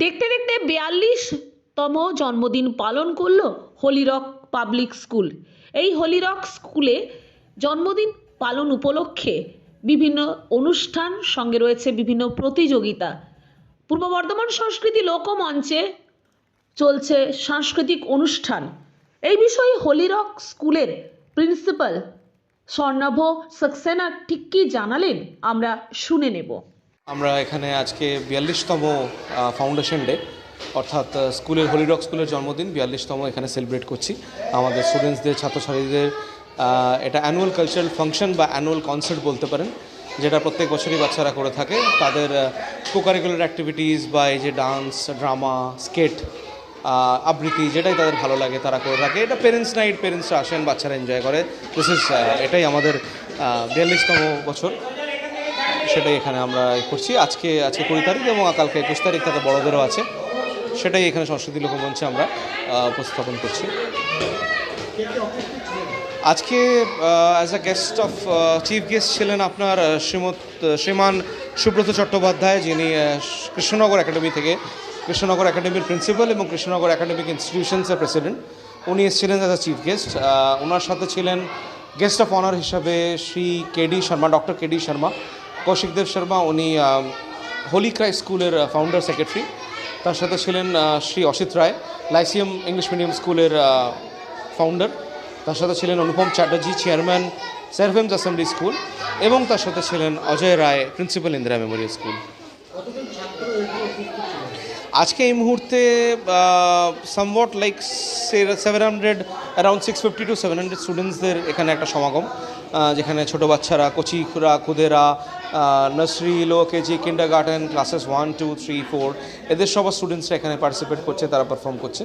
দেখতে দেখতে বিয়াল্লিশতম জন্মদিন পালন করল হলিরক পাবলিক স্কুল। এই হলিরক স্কুলে জন্মদিন পালন উপলক্ষে বিভিন্ন অনুষ্ঠান সঙ্গে রয়েছে বিভিন্ন প্রতিযোগিতা। পূর্ব বর্ধমান সংস্কৃতি লোকমঞ্চে চলছে সাংস্কৃতিক অনুষ্ঠান। এই বিষয়ে হলিরক স্কুলের প্রিন্সিপাল স্বর্ণাভ সাক্সেনা ঠিক কী জানালেন আমরা শুনে নেব। আমরা এখানে আজকে বিয়াল্লিশতম ফাউন্ডেশন ডে অর্থাৎ স্কুলের হলিরক স্কুলের জন্মদিন, বিয়াল্লিশতম এখানে সেলিব্রেট করছি। আমাদের স্টুডেন্টসদের ছাত্রছাত্রীদের এটা অ্যানুয়াল কালচারাল ফাংশন বা অ্যানুয়াল কনসার্ট বলতে পারেন, যেটা প্রত্যেক বছরই বাচ্চারা করে থাকে। তাদের কো কারিকুলার অ্যাক্টিভিটিস বা এই যে ডান্স ড্রামা স্কেট আবৃত্তি, যেটাই তাদের ভালো লাগে, তারা করে থাকে। এটা পেরেন্টস নাইট পেরেন্টসরা আসেন, বাচ্চারা এনজয় করে। দিস ইজ এটাই আমাদের বিয়াল্লিশতম বছর। সেটাই এখানে আমরা করছি। আজকে আজকে কুড়ি তারিখ এবং কালকে একুশ তারিখ তাতে বড়দেরও আছে। সেটাই এখানে সংস্কৃতি লোকমঞ্চে আমরা উপস্থাপন করছি। আজকে as a guest of chief guest ছিলেন আপনার শ্রীমত শ্রীমান সুব্রত চট্টোপাধ্যায়, যিনি কৃষ্ণনগর একাডেমি থেকে, কৃষ্ণনগর একাডেমির প্রিন্সিপাল এবং কৃষ্ণনগর একাডেমিক ইনস্টিটিউশনসের প্রেসিডেন্ট উনি এসেছিলেন অ্যাজ আ চিফ গেস্ট ওনার সাথে ছিলেন গেস্ট অফ অনার হিসাবে Shri KD Sharma doctor KD Sharma. Kaushikdeb Sharma, উনি হোলি ক্রাই স্কুলের ফাউন্ডার সেক্রেটারি তার সাথে ছিলেন Shri Asit Roy lyceum English medium স্কুলের ফাউন্ডার তার সাথে ছিলেন অনুপম চ্যাটার্জি চেয়ারম্যান সেরভেমস অ্যাসেম্বলি স্কুল এবং তার সাথে ছিলেন Ajay Roy principal Indira memorial school আজকে এই মুহূর্তে somewhat like seven hundred around six fifty two seven hundred স্টুডেন্টসদের এখানে একটা সমাগম যেখানে ছোটো বাচ্চারা কচিরা কুদেরা nursery low KG kindergarten classes one two three four এদের সবার স্টুডেন্টসরা এখানে পার্টিসিপেট করছে, তারা পারফর্ম করছে।